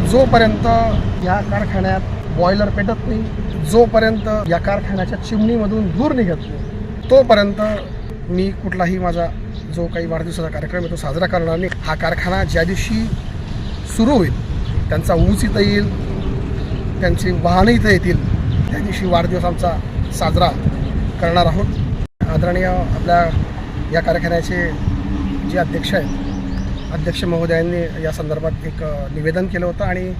जोपर्यंत या कारखान्यात बॉयलर पेटत नाही जोपर्यंत या कारखान्याच्या चिमणीमधून धूर निघत नाही तोपर्यंत मी कुठलाही माझा जो काही वाढदिवसाचा कार्यक्रम आहे तो साजरा करणार नाही. हा कारखाना ज्या दिवशी सुरू होईल त्यांचा ऊस इथं येईल त्यांची वाहनं इथं येतील त्या दिवशी वाढदिवस आमचा साजरा करणार आहोत. आदरणीय आपल्या या कारखान्याचे जे अध्यक्ष आहेत अध्यक्ष महोदयांनी या संदर्भात एक निवेदन केलं होतं आणि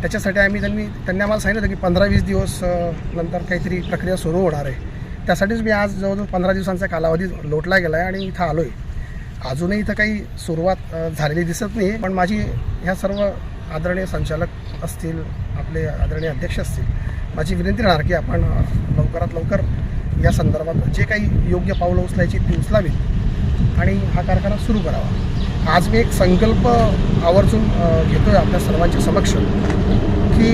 त्याच्यासाठी आम्ही त्यांनी त्यांनी आम्हाला सांगितलं होतं की पंधरा वीस दिवस नंतर काहीतरी प्रक्रिया सुरू होणार आहे. त्यासाठीच मी आज जवळजवळ पंधरा दिवसांचा कालावधी लोटला गेला आहे आणि इथं आलो आहे अजूनही इथं काही सुरुवात झालेली दिसत नाही पण माझी ह्या सर्व आदरणीय संचालक असतील आपले आदरणीय अध्यक्ष असतील माझी विनंती राहणार की आपण लवकरात लवकर या संदर्भात जे काही योग्य पावलं उचलायची ती उचलावीत आणि हा कारखाना सुरू करावा. आज मी एक संकल्प आवर्जून घेतो घेतोय आपल्या सर्वांच्या समक्ष की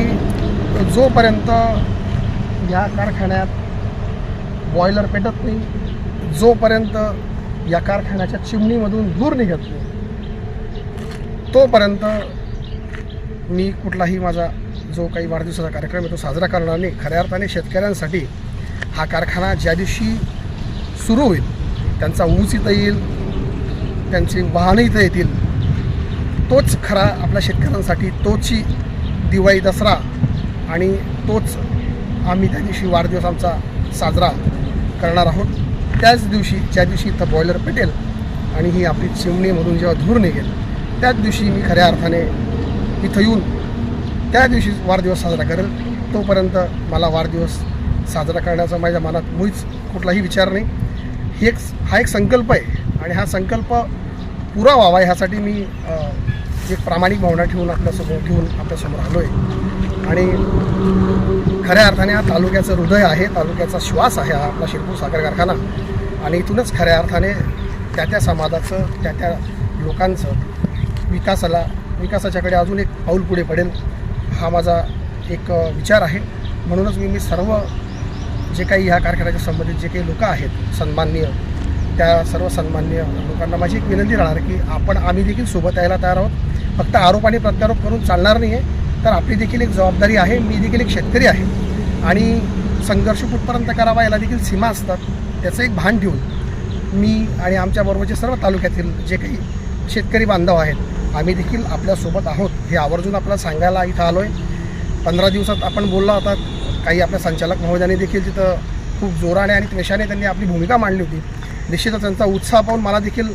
जोपर्यंत या कारखान्यात बॉयलर पेटत नाही जोपर्यंत या कारखान्याच्या चिमणीमधून दूर निघत नाही तोपर्यंत मी कुठलाही माझा जो काही वाढदिवसाचा कार्यक्रम आहे तो साजरा करणार नाही. खऱ्या अर्थाने शेतकऱ्यांसाठी हा कारखाना ज्या दिवशी सुरू होईल त्यांचा ऊस इथं येईल त्यांची वाहनं इथं येतील. तोच खरा आपल्या शेतकऱ्यांसाठी तोची दिवाळी दसरा आणि तोच आम्ही त्या दिवशी वाढदिवस आमचा साजरा करणार आहोत. त्याच दिवशी ज्या दिवशी इथं बॉयलर पेटेल आणि ही आपली चिमणीमधून जेव्हा धूर निघेल त्याच दिवशी मी खऱ्या अर्थाने इथं येऊन त्या दिवशी वाढदिवस साजरा करेल. तोपर्यंत मला वाढदिवस साजरा करण्याचा माझ्या मनात मुळीच कुठलाही विचार नाही. ही एक हा एक संकल्प आहे. आणि हा संकल्प पुरा व्हावा ह्यासाठी मी एक प्रामाणिक भावना ठेवून आपल्यासमोर घेऊन आपल्यासमोर आलो आहे आणि खऱ्या अर्थाने हा तालुक्याचं हृदय आहे तालुक्याचा श्वास आहे हा आपला शिरपूर साखर कारखाना. आणि इथूनच खऱ्या अर्थाने त्या त्या समाजाचं त्या त्या लोकांचं विकासाला विकासाच्याकडे अजून एक पाऊल पुढे पडेल हा माझा एक विचार आहे. म्हणूनच मी मी सर्व जे काही ह्या कारखान्याच्या संबंधित जे काही लोकं आहेत सन्माननीय त्या सर्व सन्माननीय लोकांना माझी एक विनंती राहणार की आपण आम्ही देखील सोबत यायला तयार आहोत. फक्त आरोप आणि प्रत्यारोप करून चालणार नाही आहे तर आपली देखील एक जबाबदारी आहे मी देखील एक शेतकरी आहे. आणि संघर्ष कुठपर्यंत करावा याला देखील सीमा असतात त्याचं एक भान ठेवून मी आणि आमच्याबरोबरचे सर्व तालुक्यातील जे काही शेतकरी बांधव आहेत आम्ही देखील आपल्यासोबत आहोत. हे आवर्जून आपल्याला सांगायला इथं आलो आहे पंधरा दिवसात आपण बोललो होता काही आपल्या संचालक महोदयांनी देखील तिथं खूप जोराने आणि त्वेषाने त्यांनी आपली भूमिका मांडली होती. निश्चितच त्यांचा उत्साह पाहून मला देखील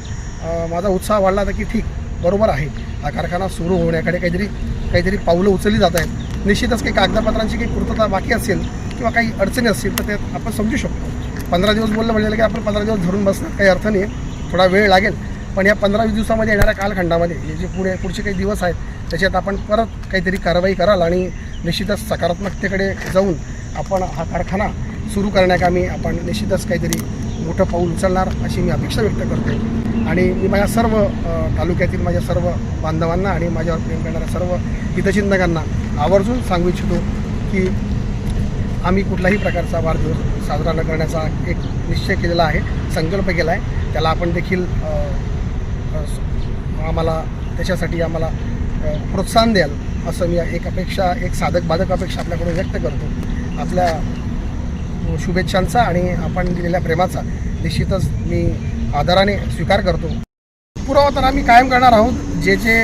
माझा उत्साह वाढला होता की ठीक बरोबर आहे. हा कारखाना सुरू होण्याकडे काहीतरी काहीतरी पावलं उचलली जात आहेत. निश्चितच काही कागदपत्रांची काही पूर्तता बाकी असेल किंवा काही अडचणी असतील तर ते आपण समजू शकतो. पंधरा दिवस बोललं म्हणजे की आपण पंधरा दिवस धरून बसणार काही अर्थ नाही. आहे थोडा वेळ लागेल. पण या पंधरा वीस दिवसामध्ये येणाऱ्या कालखंडामध्ये हे जे पुढे पुढचे काही दिवस आहेत त्याच्यात आपण परत काहीतरी कारवाई कराल आणि निश्चितच सकारात्मकतेकडे जाऊन आपण हा कारखाना सुरू करण्याकामी आपण निश्चितच काहीतरी मोठं पाऊल उचलणार अशी मी अपेक्षा व्यक्त करतो आणि मी माझ्या सर्व तालुक्यातील माझ्या सर्व बांधवांना आणि माझ्यावर प्रेम करणाऱ्या सर्व हितचिंतकांना आवर्जून सांगू इच्छितो की आम्ही कुठल्याही प्रकारचा वाढदिवस साजरा न करण्याचा एक निश्चय केलेला आहे संकल्प केला आहे त्याला आपण देखील आम्हाला त्याच्यासाठी आम्हाला प्रोत्साहन द्याल असं मी एक अपेक्षा एक साधक बाधक अपेक्षा आपल्याकडून व्यक्त करतो. आपल्या शुभेच्छांचा आणि आपण दिलेल्या प्रेमाचा निश्चितच मी आदराने स्वीकार करतो. पुरावा तर आम्ही कायम करणार आहोत. जे जे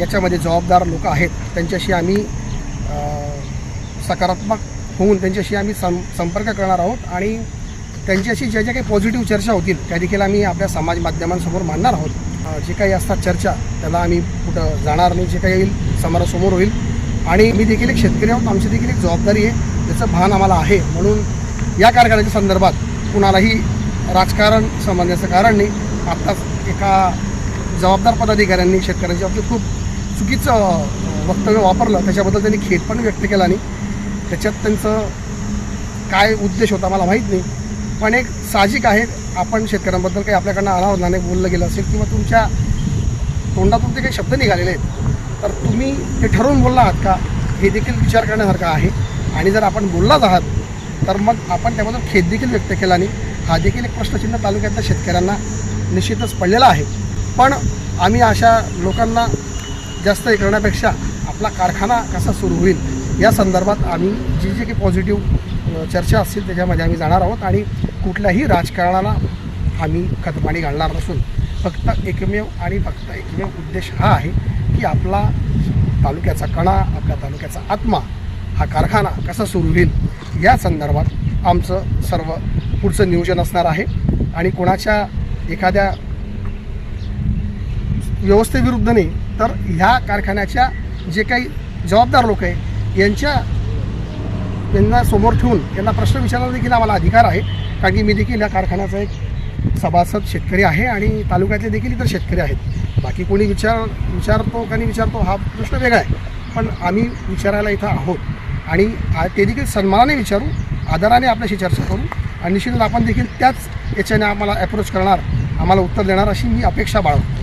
याच्यामध्ये जबाबदार लोक आहेत त्यांच्याशी आम्ही सकारात्मक होऊन त्यांच्याशी आम्ही सं संपर्क करणार आहोत आणि त्यांच्याशी ज्या ज्या काही पॉझिटिव्ह चर्चा होतील त्या देखील आम्ही आपल्या समाज माध्यमांसमोर मांडणार आहोत. जे काही असतात चर्चा त्याला आम्ही कुठं जाणार नाही जे काही येईल समोरासमोर होईल. आणि मी देखील एक शेतकरी आहोत आमची देखील एक जबाबदारी आहे. त्याचं भान आम्हाला आहे. म्हणून या कारखान्याच्या संदर्भात कुणालाही राजकारण समजण्याचं कारण नाही. आत्ताच एका जबाबदार पदाधिकाऱ्यांनी शेतकऱ्यांच्या बाबतीत खूप चुकीचं वक्तव्य वापरलं. त्याच्याबद्दल त्यांनी खेद पण व्यक्त केला नाही. त्याच्यात त्यांचं काय उद्देश होता मला माहीत नाही. पण एक साहजिक आहे आपण शेतकऱ्यांबद्दल काही आपल्याकडनं अनावधानाने बोललं गेलं असेल किंवा तुमच्या तोंडातून ते काही शब्द निघालेले आहेत तर तुम्ही ते ठरवून बोलला आहात का? हे देखील विचार करण्यासारखं आहे. आणि जर आपण बोललाच आहात तर मग आपण त्याबद्दल खेद देखील व्यक्त केला नाही हा देखील एक प्रश्नचिन्ह तालुक्यातल्या शेतकऱ्यांना निश्चितच पडलेला आहे. पण आम्ही अशा लोकांना जास्त हे करण्यापेक्षा आपला कारखाना कसा सुरू होईल या संदर्भात आम्ही जी जी काही पॉझिटिव्ह चर्चा असतील त्याच्यामध्ये आम्ही जाणार आहोत आणि कुठल्याही राजकारणाला आम्ही खतपाणी घालणार नसून फक्त एकमेव आणि फक्त एकमेव उद्देश हा आहे की आपला तालुक्याचा कणा आपल्या तालुक्याचा आत्मा हा कारखाना कसा सुरू होईल या संदर्भात आमचं सर्व पुढचं नियोजन असणार आहे. आणि कोणाच्या एखाद्या व्यवस्थेविरुद्ध नाही तर ह्या कारखान्याच्या जे काही जबाबदार लोक आहे यांच्या यांना समोर ठेवून यांना प्रश्न विचारण्याचा देखील आम्हाला अधिकार आहे. कारण की मी देखील या कारखान्याचा एक सभासद शेतकरी आहे आणि तालुक्यातले देखील इतर शेतकरी आहेत. बाकी कोणी विचार विचारतो का नाही विचारतो हा प्रश्न वेगळा आहे. पण आम्ही विचारायला इथं आहोत. आणि ते देखील सन्मानाने विचारू आदराने आपल्याशी चर्चा करू आणि निश्चितच आपण देखील त्याच याच्याने आम्हाला अप्रोच करणार आम्हाला उत्तर देणार अशी मी अपेक्षा बाळगतो.